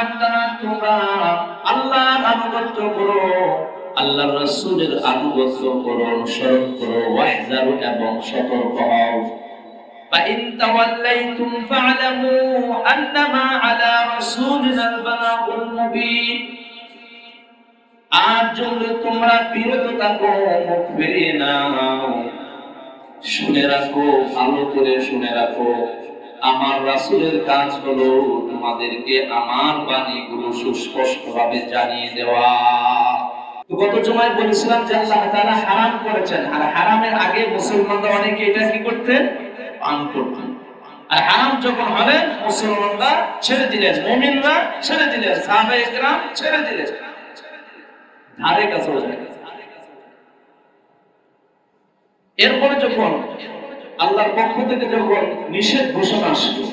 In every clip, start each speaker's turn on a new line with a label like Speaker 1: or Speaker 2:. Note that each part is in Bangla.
Speaker 1: বান্দারা তোমরা আল্লাহর আনুগত্য করো আল্লাহর রাসূলের আনুগত্য করো অনুসরণ করো ওয়াহজারু এবং সতর্ক হও فإن توليتم فاعلموا أنما على رسولنا البلاغ المبين আর যদি তোমরা বিরত থাকো মুখ ফিরিয়ে নাও শুনে রাখো ভালো করে শুনে রাখো আমার রাসূলের কাজ হলো তোমাদেরকে আমার বাণীগুলো সুস্পষ্ট ভাবে জানিয়ে দেওয়া। গত জমায় বলেছিলাম যে আল্লাহ তাআলা হারাম করেছেন। আর হারামের আগে মুসলমানরা অনেকে এটা কি করতেন? পান করতেন। আর হারাম যখন হবে মুসলমানরা ছেড়ে দিলেন, মুমিনরা ছেড়ে সাহাবা ছেড়ে ধারে এরপরে যখন আল্লাহর পক্ষ থেকে যখন নিষেধ ঘোষণা আসলো,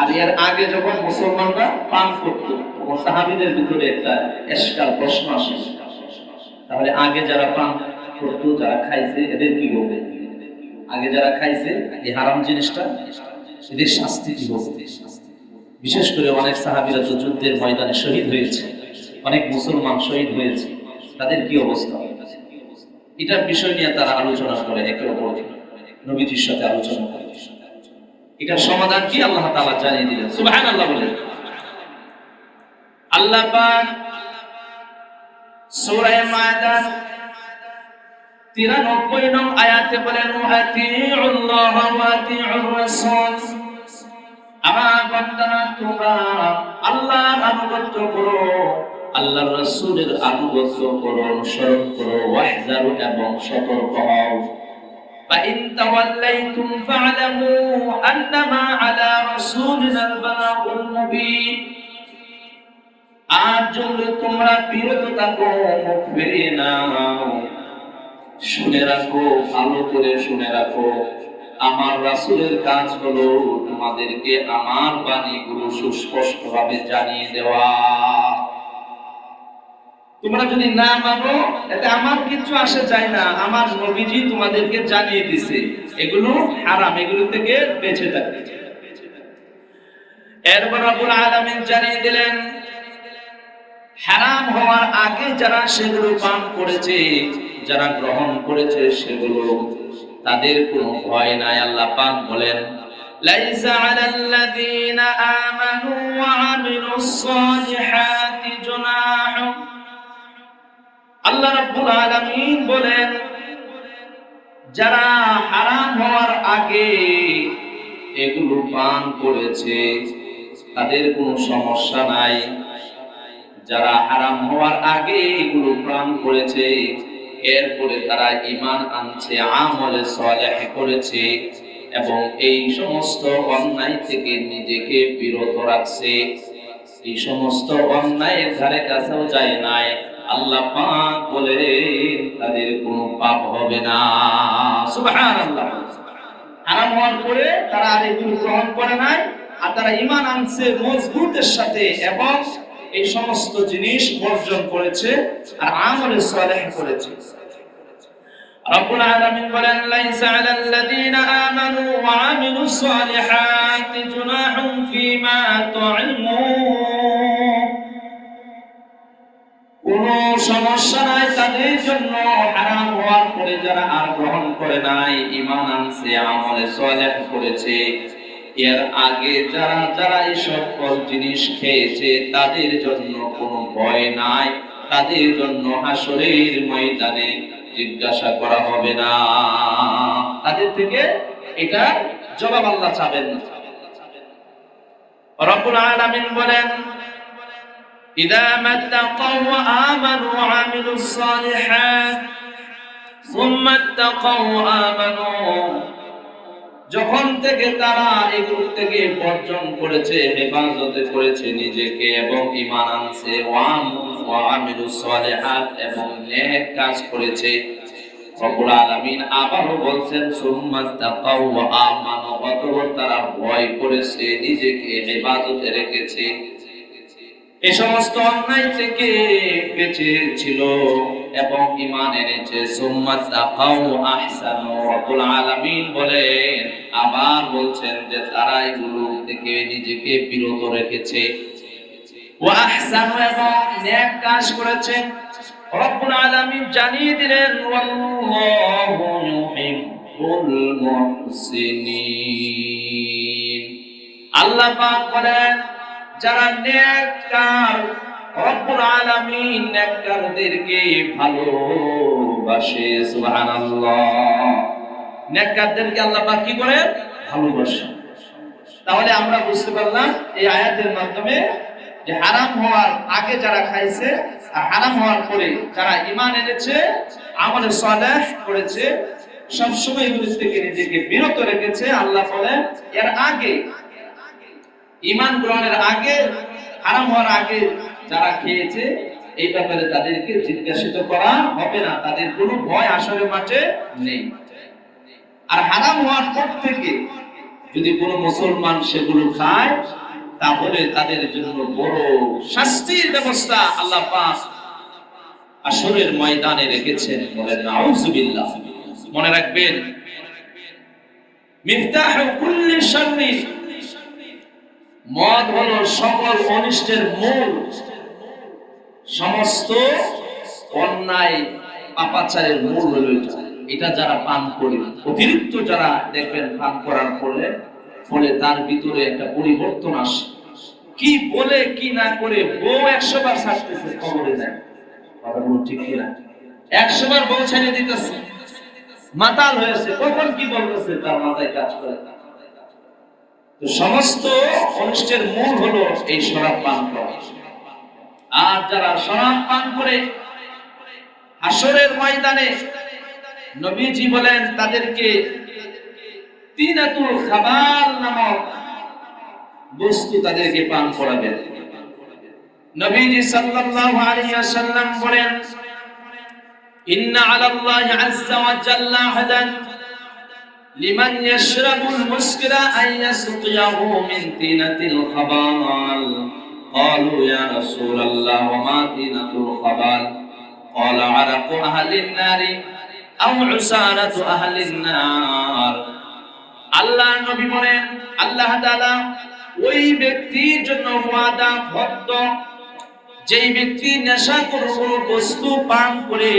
Speaker 1: আর এর আগে যখন মুসলমানরা পান করত, তখন সাহাবিদের ভিতরে একটা এসকার প্রশ্ন আসে। তাহলে আগে যারা পান করতো, যারা খাইছে, এদের কি হবে? আগে যারা খাইছে, এই হারাম জিনিসটা, এদের শাস্তি কি হবে? বিশেষ করে অনেক সাহাবিরা তো যুদ্ধের ময়দানে শহীদ হয়েছে, অনেক মুসলমান শহীদ হয়েছে, তাদের কি অবস্থা? এটা বিষয় নিয়ে তারা আলোচনা করে, একে অপরকে। নবীজির সাথে আলোচনা করে। এটার সমাধান কি আল্লাহ তাআলা জানিয়ে দিলেন? সুবহানাল্লাহ বলে আল্লাহ পাক সূরা মায়দা 93 নং আয়াতে বলেন আল্লাহর আনুগত্য করো, আল্লাহর রাসূলের আনুগত্য করো, অনুসরণ করো এবং সতর্ক হও। فإن توليتم فاعلموا أنما على رسولنا البلاغ المبين আর যদি তোমরা বিরত থাকো মুখ ফিরিয়ে নাও শুনে রাখো ভালো করে শুনে রাখো আমার রাসূলের কাজ হলো তোমাদেরকে আমার বাণীগুলো সুস্পষ্ট ভাবে জানিয়ে দেওয়া তোমরা যদি না মানো এতে আমার কিছু আসে যায় না আমার নবীজি তোমাদেরকে জানিয়ে দিছে এগুলো হারাম এগুলো থেকে বেঁচে থাকবে এরপর রব্বুল আলামিন জানিয়ে দিলেন হারাম হওয়ার আগে যারা সেগুলো পান করেছে যারা গ্রহণ করেছে সেগুলো তাদের কোনো ভয় নাই আল্লাহ পাক বলেন ليس على الذين آمنوا وعملوا الصالحات جناح আল্লাহ রাব্বুল আলামিন বলেন, যারা হারাম হওয়ার আগে এগুলো পান করেছে, তাদের কোনো সমস্যা নাই। যারা হারাম হওয়ার আগে এগুলো পান করেছে, এরপরে তারা ঈমান আনছে, আমলে সালেহ করেছে এবং এই সমস্ত অন্যায় থেকে নিজেকে বিরত রাখছে। এই সমস্ত অন্যায়ের ধারে কাছেও যায় নাই। আল্লাহ পাক বলে তাদের কোনো পাপ হবে না। সুবহানাল্লাহ। হারাম হওয়ার পরে তারা আর এগুলো গ্রহণ করে নাই, আর তারা ঈমান আনছে মজবুতের সাথে এবং এই সমস্ত জিনিস বর্জন করেছে আর আমলে সালেহ করেছে। ওয়া আমিলুস সালিহাতি জুনাহুম ফীমা সমস্যা নাই তাদের জন্য হারাম হওয়ার পরে যারা আর গ্রহণ করে নাই, ঈমান আনছে, আমলে করেছে, এর আগে যারা যারা এই সকল জিনিস খেয়েছে, তাদের জন্য কোনো ভয় নাই, তাদের জন্য হাসরের ময়দানে জিজ্ঞাসা করা হবে না। তাদের থেকে এটা জবাব আল্লাহ চাবেন না। আলামিন বলেন إذا ما اتقوا وآمنوا وعملوا الصالحات ثم اتقوا وآمنوا যখন থেকে তারা এগুলো থেকে বর্জন করেছে হেফাজতে করেছে নিজেকে এবং ঈমান আনছে ওয়াম ওয়া আমিলুস সালিহাত এবং নেক কাজ করেছে রব্বুল আলামিন আবারও বলছেন সুম্মা তাকাউ ওয়া আমানু অতঃপর তারা ভয় করেছে নিজেকে হেফাজতে রেখেছে এই সমস্ত অন্যায় থেকে বেঁচে ছিল এবং ঈমান এনেছে। আলামিন বলেন, আবার বলছেন যে তারা এগুলো থেকে নিজেকে বিরত রেখেছে। কাজ করেছে। রব্বুল আলামিন জানিয়ে দিলেন, ওয়াল্লাহু ইউহিব্বুল মুহসিনিন। আল্লাহ পাক বলেন যারা নেক কার রব্বুল আলামিন নেককারদেরকে ভালোবাসে, সুবহানাল্লাহ। নেককারদেরকে আল্লাহ পাক কি করে ভালোবাসে। তাহলে আমরা বুঝতে পারলাম এই আয়াতের মাধ্যমে যে হারাম হওয়ার আগে যারা খাইছে আর হারাম হওয়ার পরে যারা ঈমান এনেছে, আমলে সালেহ করেছে, সবসময় এগুলি থেকে নিজেকে বিরত রেখেছে। আল্লাহ বলেন, এর আগে ঈমান গ্রহণের আগে, হারাম হওয়ার আগে যারা খেয়েছে, এই ব্যাপারে তাদেরকে জিজ্ঞাসিত করা হবে না। তাদের কোনো ভয় আসলে মাঠে নেই। আর হারাম হওয়ার পর থেকে যদি কোনো মুসলমান সেগুলো খায়, তাহলে তাদের জন্য বড় শাস্তির ব্যবস্থা আল্লাহ পাক আসরের ময়দানে রেখেছেন বলেন নাউজুবিল্লাহ। মনে রাখবেন, মিফতাহ কুল্লি শাররি মদ হলো সকল অনিষ্টের মূল। সমস্ত অন্যায় পাপাচারের মূল হলো এটা। যারা পান করে, অতিরিক্ত যারা দেখবেন পান করার ফলে ফলে তার ভিতরে একটা পরিবর্তন আসে। কি বলে, কি না করে, বউ একশো বার ছাড়তেছে, খবরে যায়। ঠিক একশো বার বউ ছেড়ে দিতেছে। মাতাল হয়েছে, কখন কি বলতেছে, তার মাথায় কাজ করে। সমস্ত অনিষ্টের মূল হলো এই শরাব পান আর যারা শরাব পান করে, হাসরের ময়দানে নবীজি বলেন, তাদেরকে তিনাতুল খাবার নামক বস্তু তাদেরকে পান করাবেন। নবীজি সাল্লাল্লাহু আলাইহি ওয়াসাল্লাম বলেন, ইন্না আলাল্লাহি আযজা ওয়া জাল্লা হাদান লিমান ইয়াশরাবুল মুসকিরা আন ইয়াসqiyahu min tinatil khabal قالوا يا رسول الله وما تينة الخبال قال عرق أهل النار أو عسارة أهل النار আল্লাহ নবী বলেন আল্লাহ তাআলা ওই ব্যক্তির জন্য ওয়াদা ভক্ত যেই ব্যক্তি নেশা কোনো কোনো বস্তু পান করে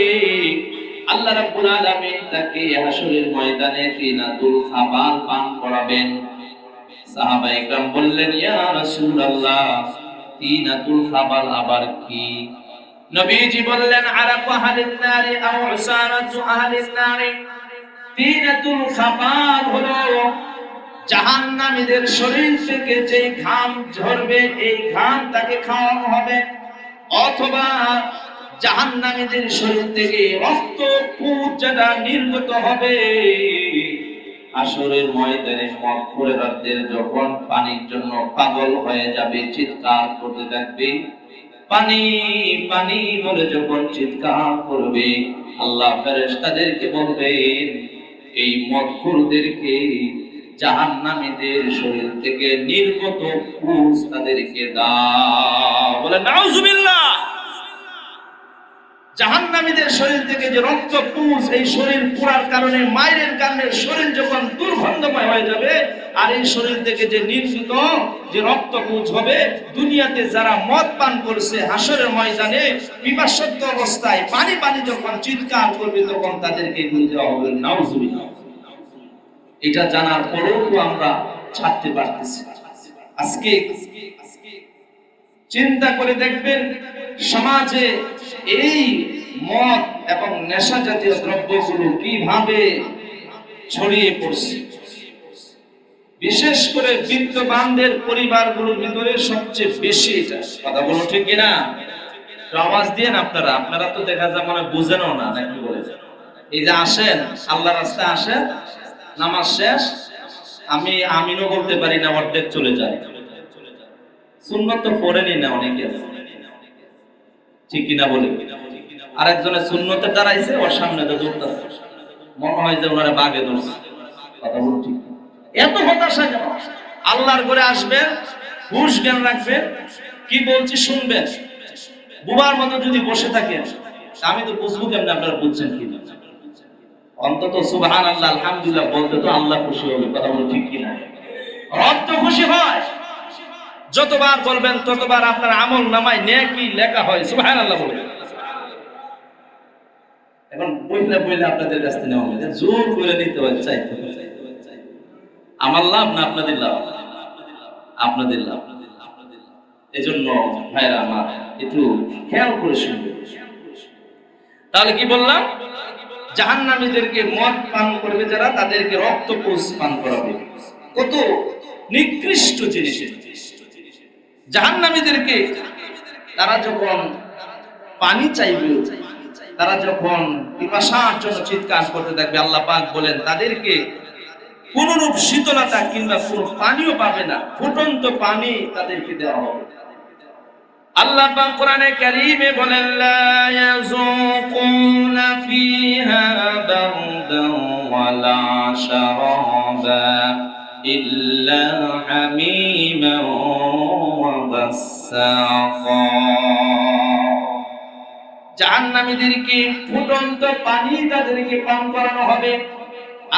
Speaker 1: আল্লাহ রাব্বুল আলামিন তাকে ময়দানে খাবার পান করাবেন। বললেন, ইয়া রাসূলুল্লাহ খাবার আবার কি? নবীজি বললেন আরাকু আহলিন নারি আও উসারাতু আহলিন নারি। খাবার হলো জাহান্নামীদের শরীর থেকে যে ঘাম ঝরবে, এই ঘাম তাকে খাওয়ানো হবে। অথবা জাহান্নামীদের শরীর থেকে রক্ত পুজ যেটা নির্গত হবে। আসরের ময়দানে মক্ফুরেরাতদের যখন পানির জন্য পাগল হয়ে যাবে, চিৎকার করতে থাকবে, পানি পানি বলে যখন চিৎকার করবে, আল্লাহ ফেরেশতাদেরকে বলবেন, এই মদখুরদেরকে জাহান্নামীদের শরীর থেকে নির্গত পুষ তাদেরকে দাও। বলে, নাউজুবিল্লাহ! জাহান্নামীদের শরীর থেকে যে রক্ত, পুষ, এই শরীর পুরার কারণে, মায়ের কারণে শরীর যখন দুর্গন্ধময় হয়ে যাবে, আর এই শরীর থেকে যে নির্মিত যে রক্ত পুষ হবে, দুনিয়াতে যারা মদ পান করছে, হাসরের ময়দানে বিপাশত্ব অবস্থায় পানি পানি যখন চিৎকার করবে, তখন তাদেরকে এগুলো দেওয়া হবে, নাউজুবিল্লাহ। এটা জানার পরেও আমরা ছাড়তে পারতেছি আজকে চিন্তা করে দেখবেন সমাজে এই মদ এবং নেশা জাতীয় দ্রব্যগুলো কীভাবে ছড়িয়ে পড়ছে। বিশেষ করে বিত্তবানদের পরিবারগুলোর ভিতরে সবচেয়ে বেশি কথা বলো ঠিক কিনা? আওয়াজ দিয়ে আপনারা। আপনারা তো দেখা যায় মানে বুঝেনও না নাকি বলে এই যে আসেন, আল্লাহ রাস্তায় আসেন, নামাজ শেষ, আমি আমিনও বলতে পারি না, অর্ধেক চলে যায়। সুন্নত তো না অনেকে। ঠিক কিনা বলে? সুন্নতে দাঁড়াইছে, ওর সামনে তো মনে হয় যে ওনারা ধরছে। কথা ঠিক এত হতাশা কেন? আল্লাহর করে আসবেন হুশ জ্ঞান রাখবেন কি বলছি শুনবেন? বুবার মতো যদি বসে থাকেন আমি তো বুঝব কেমন আপনারা বুঝছেন কি অন্তত সুবহান আল্লাহ আলহামদুলিল্লাহ বলতে তো আল্লাহ খুশি হবে, কথা বলো ঠিক কিনা? রব তো খুশি হয়। যতবার বলবেন, ততবার আপনার আমল নামায় নেকি লেখা হয়। সুবহানাল্লাহ বলে এখন বইলে বইলে আপনাদের কাছ থেকে নেওয়া হবে। জোর করে নিতে আমার লাভ না আপনাদের লাভ? আপনাদের লাভ। এজন্য ভাইরা আমার একটু খেয়াল করে শুনবে। তাহলে কি বললাম? জাহান্নামীদেরকে মদ পান করবে যারা, তাদেরকে রক্তপোষ পান করাবে। কত নিকৃষ্ট জিনিস। জাহান্নামীদেরকে তারা যখন পানি চাইবে, তারা যখন পিপাসার জন্য চিৎকার করতে থাকবে, আল্লাহ পাক বলেন, তাদেরকে কোনরূপ শীতলতা কিংবা কোন পানিও পাবে না, ফুটন্ত পানি তাদেরকে দেওয়া হবে। আল্লাহ পাক কোরআনে কারীমে বলেন, লা ইয়াযুকুনা ফিহা বারদান ওয়ালা শারাবা। হামিমান ওয়া গাসসাকা জাহান্নামীদেরকে ফুটন্ত পানি তাদেরকে পান করানো হবে।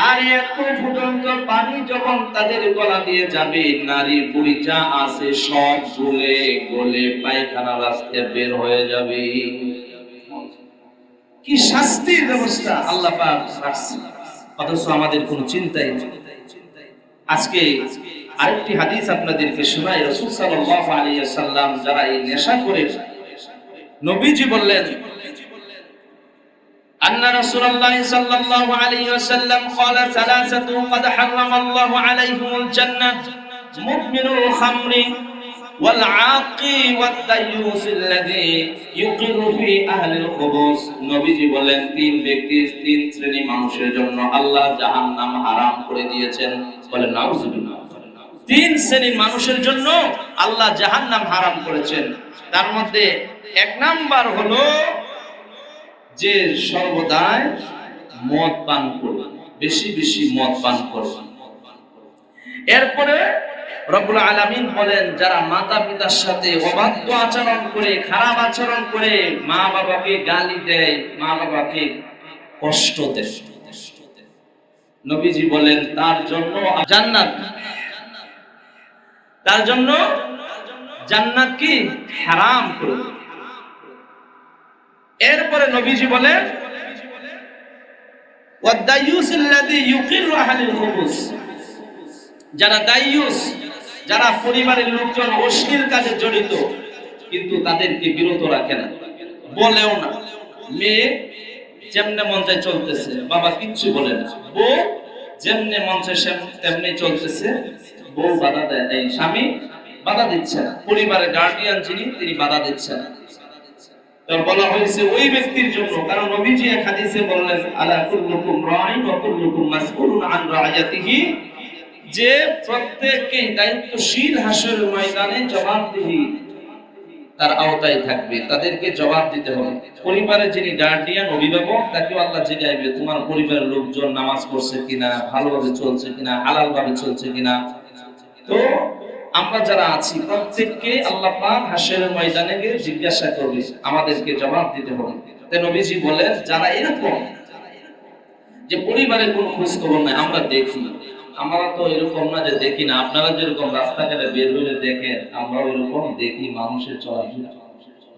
Speaker 1: আর এত ফুটন্ত পানি যখন তাদের গলা দিয়ে যাবে, নারী বুড়ি আছে সব গলে গলে পায়খানা রাস্তায় বের হয়ে যাবে। কি শাস্তির ব্যবস্থা আল্লাহ অথচ আমাদের কোনো চিন্তাই নেই। আজকে আরেকটি হাদিস আপনাদেরকে শোনাই রাসূল সাল্লাল্লাহু আলাইহি সাল্লাম যারা এই নেশা করে নবীজি বললেন أن رسول الله صلى الله عليه وسلم قال ثلاثة قد حرم الله عليهم الجنة مدمن الخمر والعاقي والديوس الذي يقر في أهل الخبز নবীজি বলেন তিন ব্যক্তি তিন শ্রেণী মানুষের জন্য আল্লাহ জাহান্নাম হারাম করে দিয়েছেন বলেন নাউজুবিল্লাহ তিন শ্রেণীর মানুষের জন্য আল্লাহ জাহান্নাম হারাম করেছেন তার মধ্যে এক নাম্বার হলো যে সর্বদাই মদ পান করবে বেশি বেশি মদ পান করবে এরপরে রব্বুল আলামিন বলেন, যারা মাতা পিতার সাথে অবাধ্য আচরণ করে, খারাপ আচরণ করে মা বাবাকে গালি দেয় মা বাবাকে কষ্ট দেয়। নবীজি বলেন, তার জন্য জান্নাত। তার জন্য জান্নাত কি? হারাম করে এরপরে নবীজি বলেন ওয়াদাইয়ুস আল্লাযী ইউকিরু খুবুস। যারা দাইয়ুস যারা পরিবারের লোকজন অশ্লীল কাজে জড়িত, কিন্তু তাদেরকে বিরত রাখে না। বলেও না। মেয়ে যেমনে মন চায় চলতেছে, বাবা কিচ্ছু বলে না। বউ যেমনে মন সেম- তেমনি চলতেছে, বউ বাধা দেয় এই স্বামী বাধা দিচ্ছে না। পরিবারের গার্ডিয়ান যিনি, তিনি বাধা দিচ্ছে না। বলা হয়েছে ওই ব্যক্তির জন্য, কারণ নবীজি এক বললেন, আলা কুল্লুকুম রাইন ওয়া কুল্লুকুম মাসউলুন আন রায়াতিহি যে প্রত্যেককেই দায়িত্বশীল হাসর ময়দানে জবাবদিহি তার আওতায় থাকবে, তাদেরকে জবাব দিতে হবে। পরিবারের যিনি গার্ডিয়ান অভিভাবক, তাকেও আল্লাহ জিজ্ঞাসবে তোমার পরিবারের লোকজন নামাজ পড়ছে কিনা, ভালোভাবে চলছে কিনা হালাল ভাবে চলছে কিনা? তো আমরা যারা আছি, প্রত্যেককে আল্লাহ পাক হাসরের ময়দানে গিয়ে জিজ্ঞাসা করবে, আমাদেরকে জবাব দিতে হবে। তাই নবীজি বলেন, যারা এরকম, যে পরিবারের কোনো খোঁজ খবর নাই, আমরা দেখি আমরা তো এরকম না যে দেখি না। আপনারা যেরকম রাস্তাঘাটে বের হলে দেখেন, আমরাও এরকম দেখি মানুষের চলাফেরা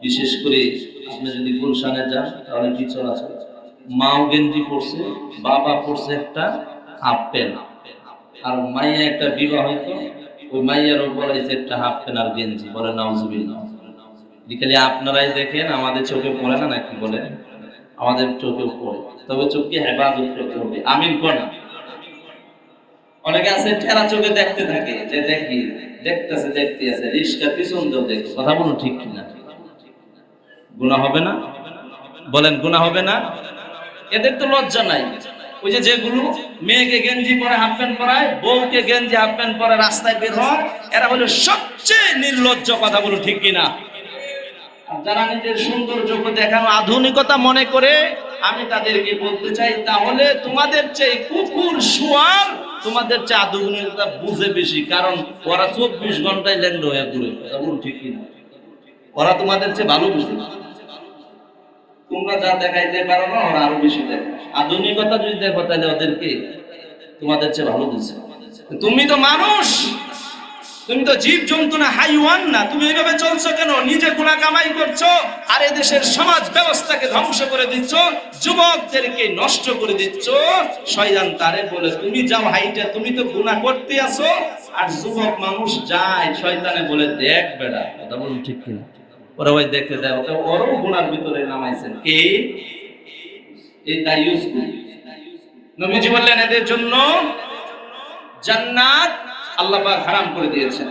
Speaker 1: বিশেষ করে আপনি যদি গুলশানে যান, তাহলে কি চলাচল মাও গেঞ্জি পড়ছে বাবা পড়ছে একটা হাফ প্যান্ট আর মাইয়া একটা বিবাহ হইতো, ওই মাইয়ার উপর আছে একটা হাফ প্যান্ট আর গেঞ্জি, বলে নাউজুবিল্লাহ। বিকেলে আপনারাই দেখেন, আমাদের চোখে পড়ে না নাকি বলে আমাদের চোখেও পড়ে। তবে চোখকে হেফাজত করতে হবে। আমিন কোন অনেকে আছে, ঠেলা চোখে দেখতে থাকে, যে দেখি, দেখতেছে দেখতে আছে রিস্কা পিছন দিয়ে দেখে। কথা বলুন ঠিক কিনা? গুণা হবে না? বলেন, গুণা হবে না? এদের তো লজ্জা নাই। ওই যে যেগুলো মেয়েকে গেঞ্জি পরে হাফ প্যান্ট পরায়, বউকে গেঞ্জি হাফ প্যান্ট পরে রাস্তায় বের হয়, এরা হলো সবচেয়ে নির্লজ্জ কথা বলো ঠিক কিনা? যারা নিজের সৌন্দর্যকে দেখানো আধুনিকতা মনে করে, আমি তাদেরকে বলতে চাই, তাহলে তোমাদের চেয়ে কুকুর, শুয়ার তোমাদের চা আধুনিকতা বুঝে বেশি, কারণ ওরা চব্বিশ ঘন্টায় ল্যান্ড হয়ে ঘুরে ঠিক কিনা ওরা তোমাদের চেয়ে ভালো বুঝে। তোমরা যা দেখাইতে পারো না, ওরা আরও বেশি দেখে। আধুনিকতা যদি দেখো, তাহলে ওদেরকে তোমাদের চেয়ে ভালো বুঝছে তুমি তো মানুষ! তুমি তো জীব জন্তু না হাইওয়ান না। তুমি এইভাবে চলছো কেন? নিজে গুণা কামাই করছ আর দেশের সমাজ ব্যবস্থাকে ধ্বংস করে দিচ্ছ, যুবকদেরকে নষ্ট করে দিচ্ছ। শয়তান তারে বলে, তুমি যাও হাইটা, তুমি তো গুণা করতে আসো। আর যুবক মানুষ যায়, শয়তানে বলে, দেখ বেড়া, কথা বলুন ঠিক কিনা? ওরা ওই দেখতে দেয় ওকে ওরও গুণার ভিতরে নামাইছেন। কে? এই দায়ুস নবীজি বললেন, এদের জন্য জান্নাত আল্লাহ পাক হারাম করে দিয়েছেন।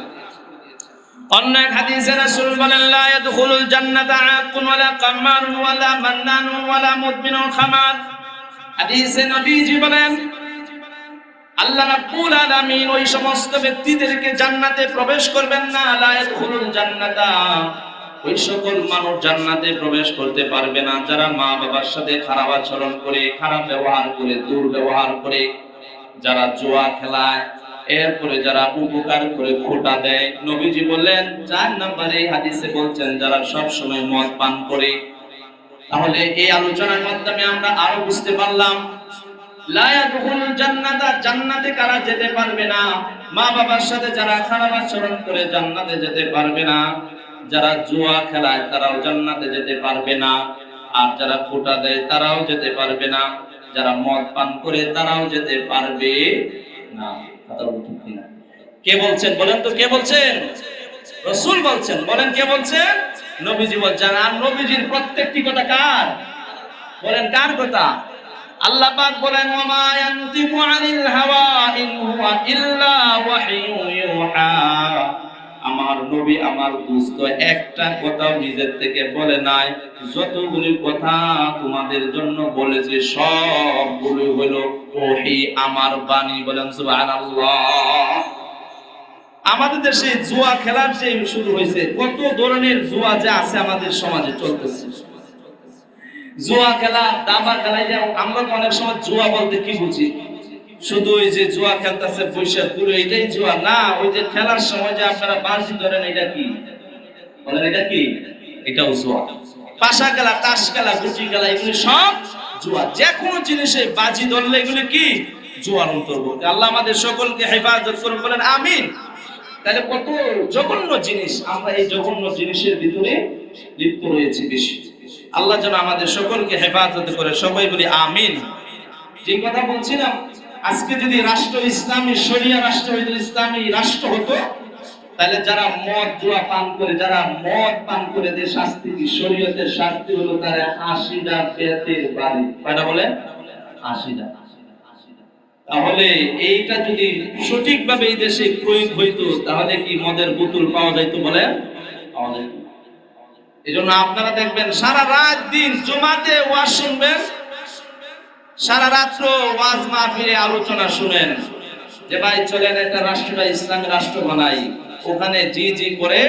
Speaker 1: অন্য এক হাদিসে রাসূল বলেন, লা ইয়াদখুলুল জান্নাতা আকুন ওয়ালা কাম্মারুন ওয়ালা মান্নানুন ওয়ালা মুদমিনুল খামার। হাদিসে নবীজি বলেন, আল্লাহ রাব্বুল আলামিন ওই সমস্ত ব্যক্তিদেরকে জান্নাতে প্রবেশ করবেন না। লা ইয়াদখুলুল জান্নাতা, ওই সকল মানুষ জান্নাতে প্রবেশ করতে পারবে না। যারা মা বাবার সাথে খারাপ আচরণ করে, খারাপ ব্যবহার করে, দুর্ব্যবহার করে, যারা জুয়া খেলায় এরপরে যারা উপকার করে খোটা দেয়, নবীজি বললেন, চার নম্বরে হাদিসে বলছেন, যারা সব সময় মদ পান করে। তাহলে এই আলোচনার মাধ্যমে আমরা আরও বুঝতে পারলাম জান্নাতে কারা যেতে পারবে না? মা বাবার সাথে যারা খারাপ আচরণ করে জান্নাতে যেতে পারবে না। যারা জুয়া খেলায় তারাও জান্নাতে যেতে পারবে না। আর যারা খোটা দেয় তারাও যেতে পারবে না। যারা মদ পান করে তারাও যেতে পারবে না। কথা বলুন কিনা? কে বলছেন? বলেন তো, কে বলছেন? রসুল বলছেন। বলেন, কে বলছেন? নবীজি বলছেন। আর নবীজির প্রত্যেকটি কথা কার? বলেন, কার কথা? আল্লাহ পাক বলেন, ওমা ইয়ান্তিকু আনিল হাওয়া ইন হুয়া ইল্লা ওয়াহিয়ু ইউহা। আমার নবী আমার দুস্থ একটা কথাও নিজের থেকে বলে নাই। যতগুলি কথা তোমাদের জন্য বলেছে, সবগুলো হলো ওহি, আমার বাণী। বলেন আমাদের দেশে জুয়া খেলার যে শুরু হয়েছে, কত ধরনের জুয়া যে আছে আমাদের সমাজে চলতেছে। জুয়া খেলা, দাবা খেলা আমরা তো অনেক সময় জুয়া বলতে কি বুঝি? শুধু ওই যে জুয়া খেলতেছে, বৈশাখ পুরো এটাই জুয়া। না, ওই যে খেলার সময় যে আপনারা বাঁশি ধরেন, এটা কি? বলেন, এটা কি? এটাও জুয়া। পাশা খেলা, তাস খেলা, গুটি খেলা, এগুলি সব জুয়া। যে কোনো জিনিসে বাজি ধরলে এগুলি কি? জুয়ার অন্তর্ভুক্ত। আল্লাহ আমাদের সকলকে হেফাজত করুন, বলেন, আমিন। তাহলে কত জঘন্য জিনিস, আমরা এই জঘন্য জিনিসের ভিতরে লিপ্ত রয়েছি বেশি। আল্লাহ যেন আমাদের সকলকে হেফাজত করে, সবাই বলি, আমিন। যে কথা বলছিলাম আজকে যদি রাষ্ট্র ইসলামী, শরিয়া রাষ্ট্র হইতো ইসলামী রাষ্ট্র হতো, তাহলে যারা মদ, জুয়া পান করে, যারা মদ পান করে, যে শাস্তি কি শরীয়তের শাস্তি হলো তারা আশিটা বেতের বাড়ি। কয়টা বলে? আশিটা তাহলে এইটা যদি সঠিকভাবে এই দেশে প্রয়োগ হইতো, তাহলে কি মদের বোতল পাওয়া যাইতো বলে? পাওয়া যাইত। এই জন্য আপনারা দেখবেন, সারা রাত দিন জমাতে ওয়াজ শুনবেন সারা রাত্র ওয়াজ মাহফিলে আলোচনা শুনেন। যে ভাই, চলেন একটা রাষ্ট্রটা ইসলামী রাষ্ট্র বানাই। ওখানে জি জি করে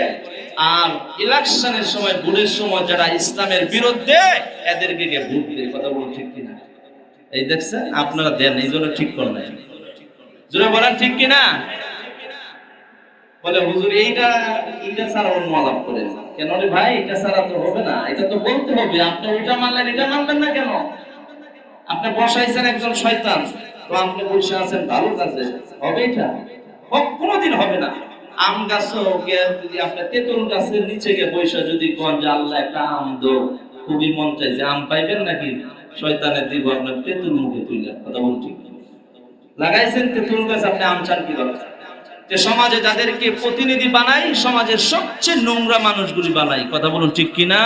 Speaker 1: আর ইলেকশনের সময়, ভোটের সময় যারা ইসলামের বিরুদ্ধে, এদেরকে গিয়ে ভোট দিয়ে। কথা বলুন ঠিক কিনা? এই দেখছেন, আপনারা দেন, এই জন্য ঠিক করেন জোরে বলেন, ঠিক কিনা? বলে, হুজুর, এইটা এইটা ছাড়া অন্য আলাপ করে কেন রে ভাই, এটা ছাড়া তো হবে না। এটা তো বলতে হবে। আপনি ওইটা মানলেন, এটা মানবেন না কেন? আপনি বসাইছেন একজন শয়তান। তো আপনি বসে আছেন, ভালো কাজে। হবে এটা? কোনোদিন হবে না। আম গাছ যদি আপনি তেঁতুল গাছের নিচে গিয়ে বসে যদি কোন যে আল্লাহ একটা আম দো খুবই মন চাইছে আম পাইবেন নাকি? শয়তানের দিব আপনার তেঁতুল মুখে তুইলা। কথা বলুন ঠিক লাগাইছেন তেঁতুল গাছ, আপনি আম চান কি দরকার যে সমাজে যাদেরকে প্রতিনিধি বানাই, সমাজের সবচেয়ে নোংরা মানুষগুলি বানাই। কথা বলুন ঠিক কিনা?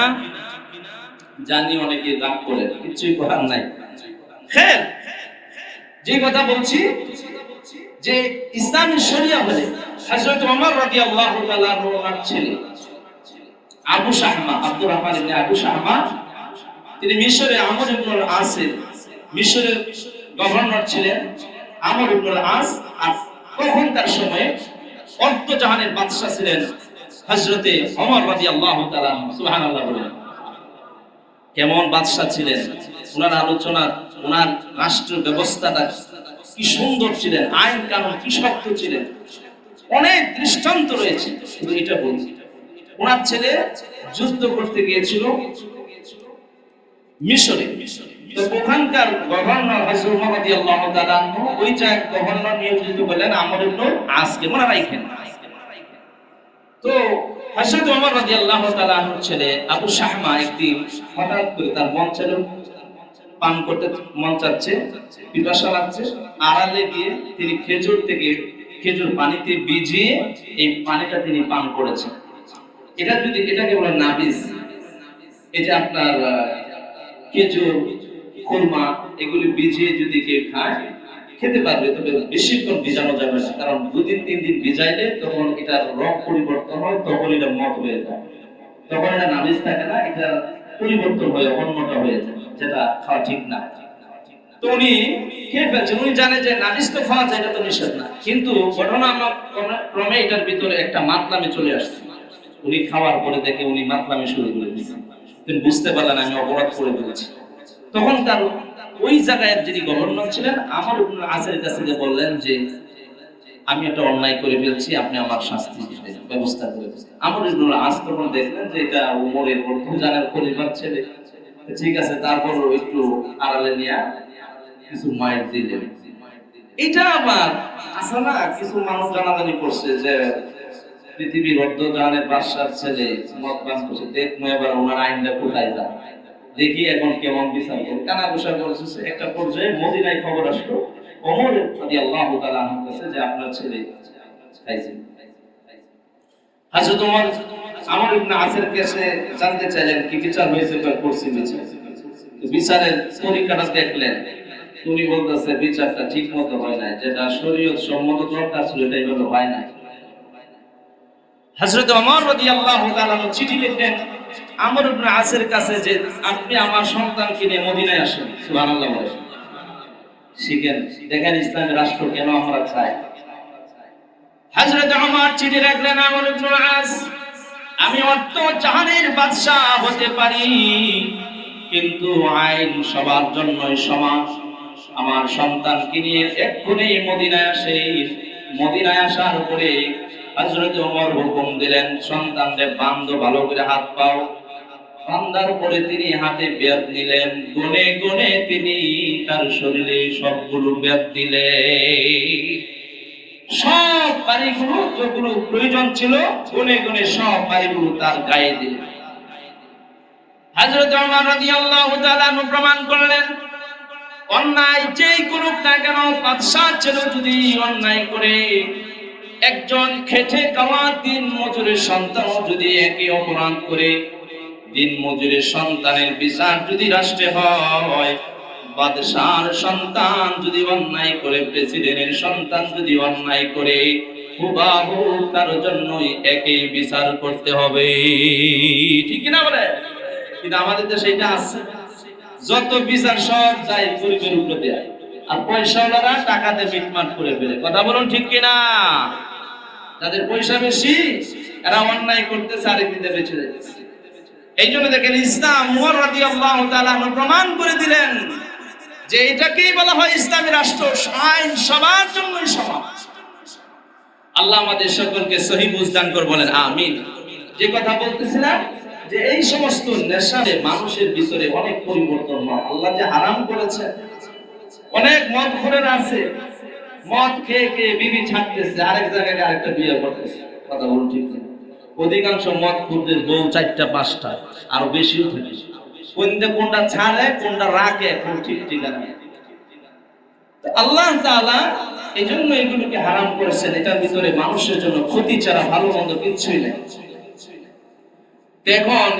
Speaker 1: জানি অনেকে রাগ করে, কিছুই করার নাই। খের। যে কথা বলছি, যে ইসলামী শরিয়া হলে হযরত ওমর রাদিয়াল্লাহু তাআলা ওনার ছেলে, আবু শাহমা, আব্দুর রহমান ইবনে আবু শাহমা, তিনি মিশরে আমর ইবনুল আসের মিশরের গভর্নর ছিলেন। আমর ইবনুল আস আর তখনকার সময়ে অর্ধজাহানের বাদশা ছিলেন হযরতে ওমর রাদিয়াল্লাহু তাআলা সুবহানাল্লাহ বলেন। কেমন বাদশা ছিলেন? ওনার আলোচনা ওনার রাষ্ট্র ব্যবস্থাটা কি সুন্দর ছিলেন, আইন কানুন কি শক্ত ছিলেন, অনেক দৃষ্টান্ত রয়েছে। শুধু এটা বলছি ওনার ছেলে যুদ্ধ করতে গিয়েছিল মিশরে। ওখানকার গভর্নর রাদিয়াল্লাহু তাআলা আনহু ওই জায়গায় গভর্নর নিয়োজিত করলেন আমর আজকে মনে রাখেন। তো হযরত ওমর ছেলে আবু শাহমা একদিন হঠাৎ করে তার মন চাইল পান করতে মন চাচ্ছে, পিপাসা লাগছে। আড়ালে গিয়ে তিনি খেজুর থেকে খেজুর পানিতে ভিজিয়ে এই পানিটা তিনি পান করেছেন। এটা যদি এটাকে বলে নাবিজ, এই যে আপনার খেজুর, খুরমা, এগুলি ভিজিয়ে যদি কেউ খায়, খেতে পারবে, তবে বেশিক্ষণ ভিজানো যাবে না। কারণ দুদিন তিন দিন ভিজাইলে তখন এটার রং পরিবর্তন হয়, তখন এটা মদ হয়ে যায়। তখন এটা নামিজ থাকে না, এটা পরিবর্তন হয়ে অন্যটা হয়ে যায়। যেটা খাওয়া ঠিক না। উনি খেয়ে ফেলছেন। উনি জানে যে নামিজ তো খাওয়া যায়, এটা তো নিষেধ না। কিন্তু ঘটনা ক্রমে- এটার ভিতরে একটা মাতলামি চলে আসছে। উনি খাওয়ার পরে দেখে উনি মাতলামি শুরু করে তিনি বুঝতে পারলেন আমি অপরাধ করে ফেলেছি। তখন তার ওই জায়গায় যিনি গভর্নর ছিলেন, আমার আজের কাছে বললেন যে, আমি একটা অন্যায় করে ফেলছি, আপনি আমার শাস্তি ব্যবস্থা করে আমার আজ তখন দেখলেন যে এটা উমরের জানের পরিবার ছেলে। ঠিক আছে, তারপর একটু আড়ালে নিয়ে কিছু মায়ের দিলেন এটা আবার আছে না, কিছু মানুষ জানাজানি করছে যে পৃথিবীর অর্ধজাহানের বাদশার ছেলে মদ পান করছে দেখব এবার ওনার আইনটা কোথায় যায়। দেখি এখন কেমন বিচার করবে কানা বসা করেছে একটা পর্যায়ে মদিনায় খবর আসলো, ওমর রাদিয়াল্লাহু তাআলা আনহু কাছে যে আপনার ছেলে খাইছে। হযরত ওমর আমর ইবনে আসের কাছে জানতে চাইলেন কি বিচার হয়েছে বা করছি বিচার বিচারের তরিকাটা দেখলেন। উনি বলতেছে, বিচারটা ঠিক মতো হয় না যেটা শরীয়ত সম্মত দরকার ছিল এটা এইভাবে হয় না হযরত ওমর রাদিয়াল্লাহু তাআলা চিঠি লিখলেন, আমর ইবনে আসের কাছে যে আপনি আমার সন্তানকে নিয়ে মদিনায় আসেন। সুবহানাল্লাহ শিখেন, দেখেন ইসলামী রাষ্ট্র কেন আমরা চাই। হযরত ওমর চিঠি রাখলেন আমর ইবনে আস। আমি অর্থ জাহানের বাদশাহ হতে পারি, কিন্তু আইন সবার জন্যই সমান। আমার সন্তানকে নিয়ে এক্ষুনি মদিনায় আসে। মদিনায় আসার পরে হযরত ওমর হুকুম দিলেন, সন্তানদের বান্ধ ভালো করে হাত পাও। বান্দার পরে তিনি হাতে বেদ নিলেন। গুনে গুনে তিনি তার শরীরে সবগুলো বেদ দিলেন। সব বাড়িগুলো যেগুলো প্রয়োজন ছিল, গুনে গুনে সব বাড়িগুলো তার গায়ে তাআলা আনহু প্রমাণ করলেন, অন্যায় যেই করুক না কেন ছিল যদি অন্যায় করে, একজন খেটে খাওয়া দিন মজুরের সন্তানও যদি একই অপরাধ করে, দিন মজুরের সন্তানের বিচার যদি রাষ্ট্রে হয় বাদশার সন্তান যদি অন্যায় করে, প্রেসিডেন্টের সন্তান যদি অন্যায় করে, হুবাহু তার জন্যই একই বিচার করতে হবে। ঠিক না বলে? কিন্তু আমাদের দেশে এটা আছে। যত বিচার সব যায় গরিবের উপরে দেয়। আর পয়সাওয়ালারা টাকাতে মিটমাট করে ফেলে। কথা বলুন ঠিক কিনা? তাদের পয়সা বেশি, এরা অন্যায় করতে চারিদিকে বেঁচে যাচ্ছে। এই জন্য দেখেন ইসলাম প্রমাণ করে দিলেন যে এটাকেই বলা হয় ইসলামী রাষ্ট্র, আইন সবার জন্যই সমান। আল্লাহ আমাদের সকলকে সহি বুঝদান করে বলেন, আমিন। যে কথা বলতেছিলাম, যে এই সমস্ত নেশাতে মানুষের ভিতরে অনেক পরিবর্তন হয়। আল্লাহ যে হারাম করেছে, অনেক মদ ঘরের আছে, মদ খেয়ে খেয়ে বিবি ছাড়তেছে, আরেক জায়গায় আরেকটা বিয়ে করতেছে। কথা বলুন ঠিক অধিকাংশ মদ খুঁজতে বউ চারটা, পাঁচটা, আরও বেশিও থাকে। কোনটা কোনটা ছাড়ে, কোনটা রাখে, কোন ঠিক ঠিকানা আল্লাহ তাআলা এই জন্য এগুলোকে হারাম করেছেন। এটার ভিতরে মানুষের জন্য ক্ষতি ছাড়া ভালো মন্দ কিচ্ছুই নেই। এখন